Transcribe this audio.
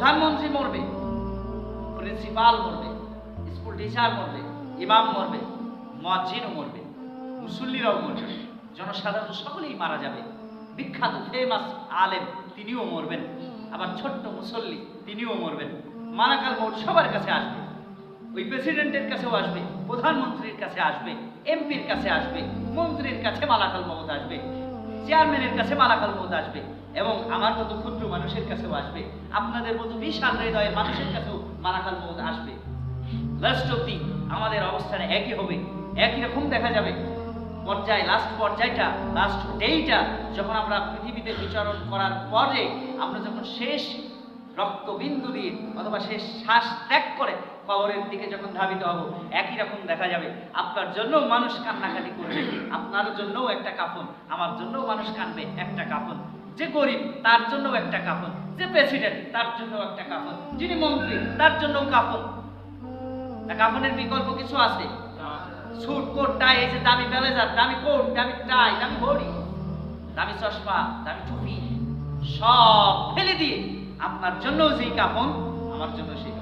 প্রধানমন্ত্রী মরবে, প্রিন্সিপাল মরবে, স্কুল টিচার মরবে, ইমাম মরবে মজ্জিনও মরবে, মুসল্লিরাও মরবে, জনসাধারণ সকলেই মারা যাবে। বিখ্যাত ফেমাস আলেম, তিনিও মরবেন। আবার ছোট্ট মুসল্লি, তিনিও মরবেন। মানাকাল মৌত সবার কাছে আসবে। ওই প্রেসিডেন্টের কাছেও আসবে, প্রধানমন্ত্রীর কাছে আসবে, এমপির কাছে আসবে, মন্ত্রীর কাছে মালাকাল মমত আসবে। চেয়ারম্যানের কাছে মালাকাল মত আসবে এবং আমার মতো ক্ষুদ্র মানুষের কাছেও আসবে। আপনাদের মতো বিশাল হৃদয়ের মানুষের কাছেও মালাকাল মত আসবে। লাস্ট অব্দি আমাদের অবস্থানে একই হবে। একই রকম দেখা যাবে। পর্যায় লাস্ট পর্যায়টা লাস্ট ডেইটা যখন আমরা পৃথিবীতে বিচরণ করার পরে আমরা যখন শেষ রক্তবিন্দু দিয়ে অথবা শেষ শ্বাস ত্যাগ করে কবরের দিকে যখন ধাবিত হব, একই রকম দেখা যাবে। আপনার জন্য মানুষ কান্নাকাটি করবে, আপনার জন্যও একটা কাফন, আমার জন্যও মানুষ কানবে একটা কাফন। যে গরিব, তার জন্যও একটা কাফন। যে প্রেসিডেন্ট, তার জন্যও একটা কাফন। যিনি মন্ত্রী, তার জন্যও কাফন। কাফনের বিকল্প কিছু আছে? স্যুট কোট, টাই, এই যে দামি ব্লেজার দামি কোট, দামি টাই, দামি ঘড়ি, দামি চশমা, দামি টুপি। সব ফেলে দিয়ে আপনার জন্য যেই কাফন আমার জন্য সেই